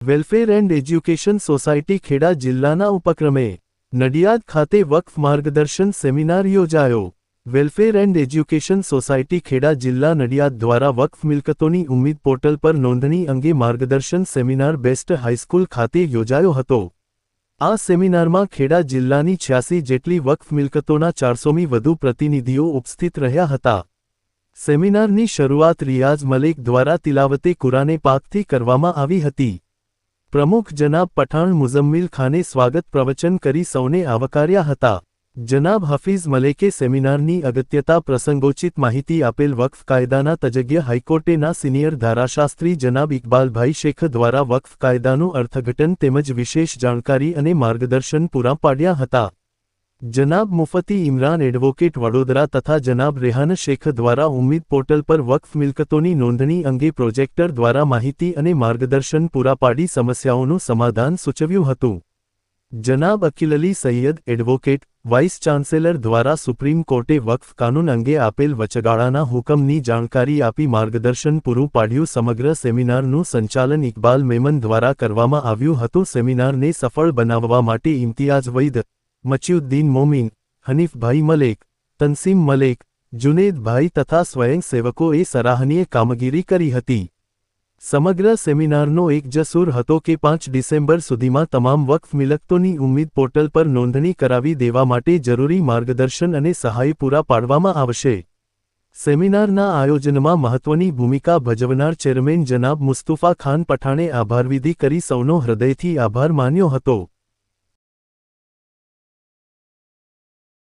Welfare and education society Kheda જિલ્લાના ઉપક્રમે નડિયાદ ખાતે વક્ફ માર્ગદર્શન સેમિનાર યોજાયો. Welfare and education society Kheda જિલ્લા નડિયાદ દ્વારા વક્ફ મિલકતોની ઉમ્મીદ પોર્ટલ પર નોંધણી અંગે માર્ગદર્શન સેમિનાર બેસ્ટ હાઈસ્કૂલ ખાતે યોજાયો હતો. આ સેમિનારમાં ખેડા જિલ્લાની છ્યાસી જેટલી વક્ફ મિલકતોના ચારસોમી વધુ પ્રતિનિધિઓ ઉપસ્થિત રહ્યા હતા. સેમિનારની શરૂઆત રિયાઝ મલેક દ્વારા તિલાવતે કુરાને પાકથી કરવામાં આવી હતી. પ્રમુખ જનાબ પઠાણ મુઝમ્મિલ ખાને સ્વાગત પ્રવચન કરી સૌને આવકાર્યા હતા. જનાબ હફીઝ મલેકે સેમિનારની અગત્યતા પ્રસંગોચિત માહિતી આપેલ વક્ફ કાયદાના તજજ્ઞ હાઈકોર્ટેના સિનિયર ધારાશાસ્ત્રી જનાબ ઇકબાલભાઈ શેખ દ્વારા વક્ફ કાયદાનું અર્થઘટન તેમજ વિશેષ જાણકારી અને માર્ગદર્શન પૂરા પાડ્યા હતા. જનાબ મુફતી ઇમરાન એડવોકેટ વડોદરા તથા જનાબ રેહાન શેખ દ્વારા ઉમ્મીદ પોર્ટલ પર વક્ફ મિલકતોની નોંધણી અંગે પ્રોજેક્ટર દ્વારા માહિતી અને માર્ગદર્શન પૂરા પાડી સમસ્યાઓનું સમાધાન સૂચવ્યું હતું. જનાબ Akil Ali Sayyed advocate, vice chancellor દ્વારા સુપ્રીમ કોર્ટે વક્ફ કાનૂન અંગે આપેલ વચગાળાના હુકમની જાણકારી આપી માર્ગદર્શન પૂરું પાડ્યું સમગ્ર સેમિનારનું સંચાલન ઇકબાલ મેમન દ્વારા કરવામાં આવ્યું હતું. સેમિનારને સફળ બનાવવા માટે ઇમ્તિયાઝ વૈદ મચિઉદ્દીન મોમીન, હનીફભાઈ મલેક, તનસીમ મલેક, જુનેદભાઈ તથા સ્વયંસેવકોએ સરાહનીય કામગીરી કરી હતી. સમગ્ર સેમિનારનો એક જસૂર હતો કે પાંચ ડિસેમ્બર સુધીમાં તમામ વક્ફ મિલકતોની ઉમ્મીદ પોર્ટલ પર નોંધણી કરાવી દેવા માટે જરૂરી માર્ગદર્શન અને સહાય પૂરા પાડવામાં આવશે. સેમિનારના આયોજનમાં મહત્વની ભૂમિકા ભજવનાર ચેરમેન જનાબ મુસ્તુફા ખાન પઠાણે આભારવિધિ કરી સૌનો હૃદયથી આભાર માન્યો હતો.